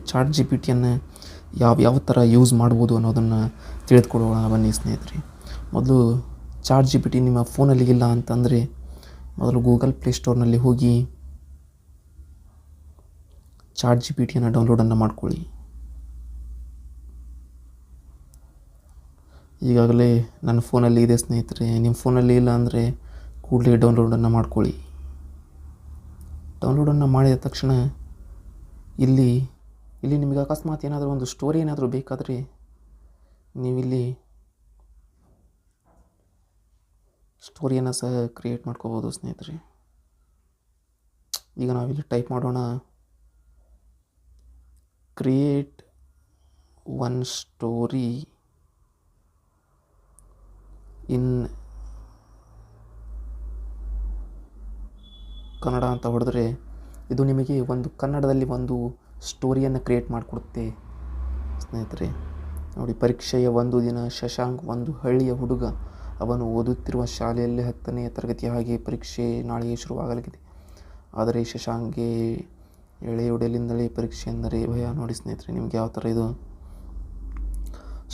Chat G P ಟಿಯನ್ನು ಯಾವ ಯಾವ ಥರ ಯೂಸ್ ಮಾಡ್ಬೋದು ಅನ್ನೋದನ್ನು ತಿಳಿದುಕೊಳ್ಳೋಣ ಬನ್ನಿ ಸ್ನೇಹಿತರೆ. ಮೊದಲು ಚಾಟ್ ಜಿ ಪಿ ಟಿ ನಿಮ್ಮ ಫೋನಲ್ಲಿ ಇಲ್ಲ ಅಂತಂದರೆ ಮೊದಲು ಗೂಗಲ್ ಪ್ಲೇಸ್ಟೋರ್ನಲ್ಲಿ ಹೋಗಿ ಚಾಟ್ ಜಿ ಪಿ ಟಿಯನ್ನು ಡೌನ್ಲೋಡನ್ನು ಮಾಡ್ಕೊಳ್ಳಿ. ಈಗಾಗಲೇ ನನ್ನ ಫೋನಲ್ಲಿ ಇದೆ ಸ್ನೇಹಿತರೆ. ನಿಮ್ಮ ಫೋನಲ್ಲಿ ಇಲ್ಲ ಅಂದರೆ ಕೂಡಲೇ ಡೌನ್ಲೋಡನ್ನು ಮಾಡ್ಕೊಳ್ಳಿ. ಡೌನ್ಲೋಡನ್ನು ಮಾಡಿದ ತಕ್ಷಣ ಇಲ್ಲಿ ಇಲ್ಲಿ ನಿಮಗೆ ಅಕಸ್ಮಾತ್ ಏನಾದರೂ ಒಂದು ಸ್ಟೋರಿ ಏನಾದರೂ ಬೇಕಾದರೆ ನೀವಿಲ್ಲಿ ಸ್ಟೋರಿಯನ್ನು ಸಹ ಕ್ರಿಯೇಟ್ ಮಾಡ್ಕೋಬೋದು, ಸ್ನೇಹಿತರೆ. ಈಗ ನಾವಿಲ್ಲಿ ಟೈಪ್ ಮಾಡೋಣ. Create one story in Kannada ಅಂತ ಹೊಡೆದ್ರೆ ಇದು ನಿಮಗೆ ಒಂದು ಕನ್ನಡದಲ್ಲಿ ಒಂದು ಸ್ಟೋರಿಯನ್ನು ಕ್ರಿಯೇಟ್ ಮಾಡಿಕೊಡುತ್ತೆ. ಸ್ನೇಹಿತರೆ, ನೋಡಿ, ಪರೀಕ್ಷೆಯ ಒಂದು ದಿನ ಶಶಾಂಕ್ ಒಂದು ಹಳ್ಳಿಯ ಹುಡುಗ ಅವನು ಓದುತ್ತಿರುವ ಶಾಲೆಯಲ್ಲಿ ಹತ್ತನೇ ತರಗತಿಯ ಹಾಗೆ ಪರೀಕ್ಷೆ ನಾಳೆಯೇ ಶುರುವಾಗಲಿದೆ ಆದರೆ ಶಶಾಂಕ್ಗೆ ಎಳೆಯೊಡೆಯಲಿಂದಲೇ ಪರೀಕ್ಷೆ ಎಂದರೆ ಭಯ. ನೋಡಿ ಸ್ನೇಹಿತರೆ, ನಿಮ್ಗೆ ಯಾವ ಥರ ಇದು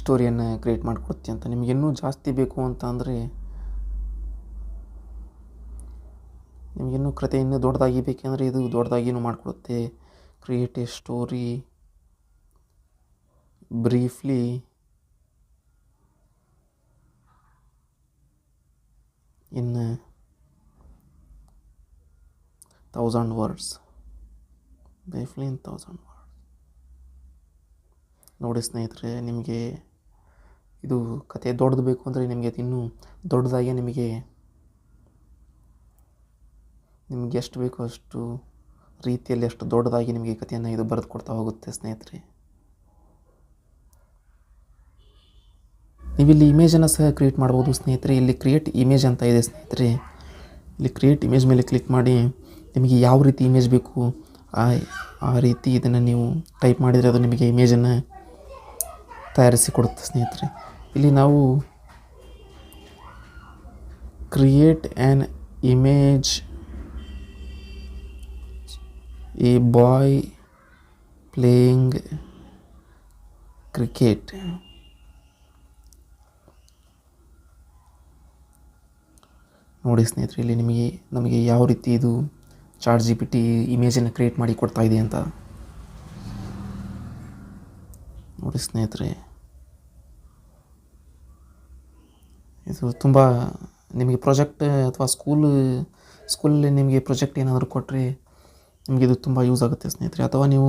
ಸ್ಟೋರಿಯನ್ನು ಕ್ರಿಯೇಟ್ ಮಾಡಿಕೊಡುತ್ತೆ ಅಂತ. ನಿಮ್ಗೆ ಇನ್ನೂ ಜಾಸ್ತಿ ಬೇಕು ಅಂತ ಅಂದರೆ ನಿಮಗಿನ್ನೂ ಕತೆ ಇನ್ನೂ ದೊಡ್ಡದಾಗಿ ಬೇಕೆಂದರೆ ಇದು ದೊಡ್ಡದಾಗಿನೂ ಮಾಡಿಕೊಡುತ್ತೆ. Create a story briefly in thousand words briefly in thousand words ನೋಡಿ ಸ್ನೇಹಿತರೆ, ನಿಮಗೆ ಇದು ಕತೆ ದೊಡ್ಡದು ಬೇಕು ಅಂದರೆ ನಿಮಗೆ ಇನ್ನೂ ದೊಡ್ಡದಾಗೆ ನಿಮಗೆ ನಿಮ್ಗೆ ಎಷ್ಟು ಬೇಕೋ ಅಷ್ಟು ರೀತಿಯಲ್ಲಿ ಅಷ್ಟು ದೊಡ್ಡದಾಗಿ ನಿಮಗೆ ಕಥೆಯನ್ನು ಇದು ಬರೆದು ಕೊಡ್ತಾ ಹೋಗುತ್ತೆ, ಸ್ನೇಹಿತರೆ. ನೀವಿಲ್ಲಿ ಇಮೇಜನ್ನು ಸಹ ಕ್ರಿಯೇಟ್ ಮಾಡ್ಬೋದು, ಸ್ನೇಹಿತರೆ. ಇಲ್ಲಿ ಕ್ರಿಯೇಟ್ ಇಮೇಜ್ ಅಂತ ಇದೆ, ಸ್ನೇಹಿತರೆ. ಇಲ್ಲಿ ಕ್ರಿಯೇಟ್ ಇಮೇಜ್ ಮೇಲೆ ಕ್ಲಿಕ್ ಮಾಡಿ ನಿಮಗೆ ಯಾವ ರೀತಿ ಇಮೇಜ್ ಬೇಕು, ಆ ಆ ರೀತಿ ಇದನ್ನು ನೀವು ಟೈಪ್ ಮಾಡಿದರೆ ಅದು ನಿಮಗೆ ಇಮೇಜನ್ನು ತಯಾರಿಸಿ ಕೊಡುತ್ತೆ, ಸ್ನೇಹಿತರೆ. ಇಲ್ಲಿ ನಾವು create an image a boy playing cricket ನೋಡಿ ಸ್ನೇಹಿತರೆ, ಇಲ್ಲಿ ನಿಮಗೆ, ನಮಗೆ ಯಾವ ರೀತಿ ಇದು ಚಾಟ್ ಜಿ ಪಿ ಟಿ ಇಮೇಜನ್ನು ಕ್ರಿಯೇಟ್ ಮಾಡಿ ಕೊಡ್ತಾ ಇದೆ ಅಂತ. ನೋಡಿ ಸ್ನೇಹಿತರೆ, ಇದು ತುಂಬ ನಿಮಗೆ ಪ್ರಾಜೆಕ್ಟ್ ಅಥವಾ ಸ್ಕೂಲ್, ಸ್ಕೂಲಲ್ಲಿ ನಿಮಗೆ ಪ್ರಾಜೆಕ್ಟ್ ಏನಾದರೂ ಕೊಟ್ಟರೆ ನಿಮಗೆ ಇದು ತುಂಬ ಯೂಸ್ ಆಗುತ್ತೆ ಸ್ನೇಹಿತರೆ. ಅಥವಾ ನೀವು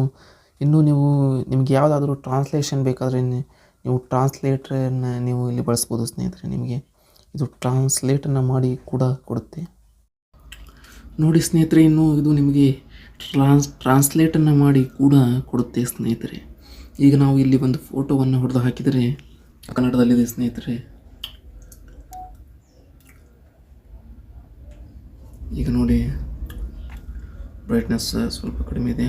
ಇನ್ನೂ ನೀವು ನಿಮಗೆ ಯಾವುದಾದ್ರೂ ಟ್ರಾನ್ಸ್ಲೇಷನ್ ಬೇಕಾದರೆ ನೀವು ಟ್ರಾನ್ಸ್ಲೇಟ್ರನ್ನು ನೀವು ಇಲ್ಲಿ ಬಳಸ್ಬೋದು ಸ್ನೇಹಿತರೆ ನಿಮಗೆ. ಇದು ಟ್ರಾನ್ಸ್ಲೇಟನ್ನು ಮಾಡಿ ಕೂಡ ಕೊಡುತ್ತೆ. ನೋಡಿ ಸ್ನೇಹಿತರೆ, ಇನ್ನು ಇದು ನಿಮಗೆ ಟ್ರಾನ್ಸ್ ಟ್ರಾನ್ಸ್ಲೇಟನ್ನು ಮಾಡಿ ಕೂಡ ಕೊಡುತ್ತೆ ಸ್ನೇಹಿತರೆ. ಈಗ ನಾವು ಇಲ್ಲಿ ಒಂದು ಫೋಟೋವನ್ನು ಹೊಡೆದು ಹಾಕಿದರೆ ಕನ್ನಡದಲ್ಲಿದೆ ಸ್ನೇಹಿತರೆ. ಈಗ ನೋಡಿ. ಬ್ರೈಟ್ನೆಸ್ ಸ್ವಲ್ಪ ಕಡಿಮೆ ಇದೆ.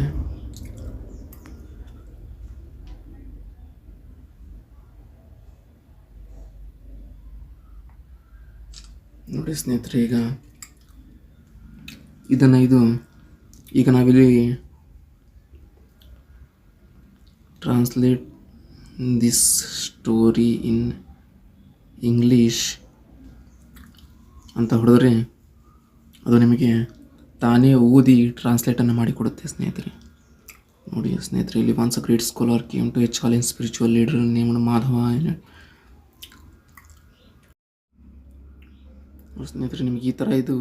ನೋಡಿ ಸ್ನೇಹಿತರೆ, ಈಗ ಇದನ್ನು ಇದು, ಈಗ ನಾವಿಲ್ಲಿ translate this story in English ಅಂತ ಹೊಡೆದ್ರೆ ಅದು ನಿಮಗೆ ತಾನೇ ಓದಿ ಟ್ರಾನ್ಸ್ಲೇಟನ್ನು ಮಾಡಿಕೊಡುತ್ತೆ ಸ್ನೇಹಿತರೆ. ನೋಡಿ ಸ್ನೇಹಿತರೆ, ಇಲ್ಲಿ once a great scholar came to a challenge spiritual leader named Madhava ಸ್ನೇಹಿತರೆ, ನಿಮಗೆ ಈ ಥರ ಇದು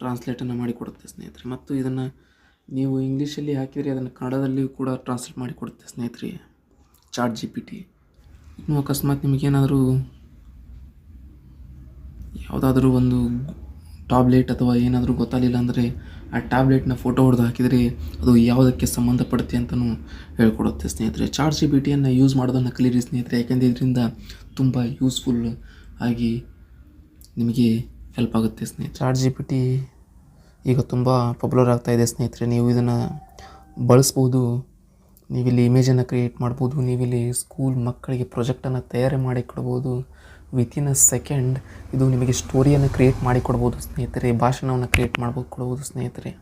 ಟ್ರಾನ್ಸ್ಲೇಟನ್ನು ಮಾಡಿಕೊಡುತ್ತೆ ಸ್ನೇಹಿತರೆ. ಮತ್ತು ಇದನ್ನು ನೀವು ಇಂಗ್ಲೀಷಲ್ಲಿ ಹಾಕಿದರೆ ಅದನ್ನು ಕನ್ನಡದಲ್ಲಿಯೂ ಕೂಡ ಟ್ರಾನ್ಸ್ಲೇಟ್ ಮಾಡಿಕೊಡುತ್ತೆ ಸ್ನೇಹಿತರೆ ಚಾಟ್ ಜಿ ಪಿ ಟಿ ಇನ್ನು ಅಕಸ್ಮಾತ್ ನಿಮಗೇನಾದರೂ ಯಾವುದಾದ್ರೂ ಒಂದು ಟಾಬ್ಲೆಟ್ ಅಥವಾ ಏನಾದರೂ ಗೊತ್ತಾಗಲಿಲ್ಲ ಅಂದರೆ ಆ ಟ್ಯಾಬ್ಲೆಟ್ನ ಫೋಟೋ ಹೊಡೆದು ಹಾಕಿದರೆ ಅದು ಯಾವುದಕ್ಕೆ ಸಂಬಂಧಪಡುತ್ತೆ ಅಂತಲೂ ಹೇಳ್ಕೊಡುತ್ತೆ ಸ್ನೇಹಿತರೆ. ಚಾಟ್ ಜಿ ಬಿ ಟಿಯನ್ನು ಯೂಸ್ ಮಾಡೋದನ್ನು ಕಲೀರಿ ಸ್ನೇಹಿತರೆ, ಯಾಕೆಂದರೆ ಇದರಿಂದ ತುಂಬ ಯೂಸ್ಫುಲ್ ಆಗಿ ನಿಮಗೆ ಹೆಲ್ಪ್ ಆಗುತ್ತೆ ಸ್ನೇಹಿತರೆ. ಚಾಟ್ ಜಿ ಪಿ ಟಿ ಈಗ ತುಂಬ ಪಾಪ್ಯುಲರ್ ಆಗ್ತಾಯಿದೆ ಸ್ನೇಹಿತರೆ. ನೀವು ಇದನ್ನು ಬಳಸ್ಬೋದು, ನೀವಿಲ್ಲಿ ಇಮೇಜನ್ನು ಕ್ರಿಯೇಟ್ ಮಾಡ್ಬೋದು, ನೀವಿಲ್ಲಿ ಸ್ಕೂಲ್ ಮಕ್ಕಳಿಗೆ ಪ್ರೊಜೆಕ್ಟನ್ನು ತಯಾರಿ ಮಾಡಿ ಕೊಡ್ಬೋದು ವಿತಿನ್ ಅ ಸೆಕೆಂಡ್ ಇದು ನಿಮಗೆ ಸ್ಟೋರಿಯನ್ನು ಕ್ರಿಯೇಟ್ ಮಾಡಿ ಕೊಡ್ಬೋದು ಸ್ನೇಹಿತರೆ, ಭಾಷಣವನ್ನು ಕ್ರಿಯೇಟ್ ಮಾಡ್ಬೋದು, ಕೊಡ್ಬೋದು ಸ್ನೇಹಿತರೆ.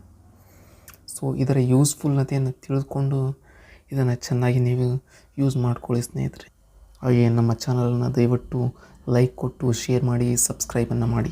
ಸೊ ಇದರ ಯೂಸ್ಫುಲ್ನತೆಯನ್ನು ತಿಳಿದುಕೊಂಡು ಇದನ್ನು ಚೆನ್ನಾಗಿ ನೀವು ಯೂಸ್ ಮಾಡ್ಕೊಳ್ಳಿ ಸ್ನೇಹಿತರೆ. ಹಾಗೆ ನಮ್ಮ ಚಾನಲನ್ನು ದಯವಿಟ್ಟು ಲೈಕ್ ಕೊಟ್ಟು ಶೇರ್ ಮಾಡಿ ಸಬ್ಸ್ಕ್ರೈಬನ್ನು ಮಾಡಿ.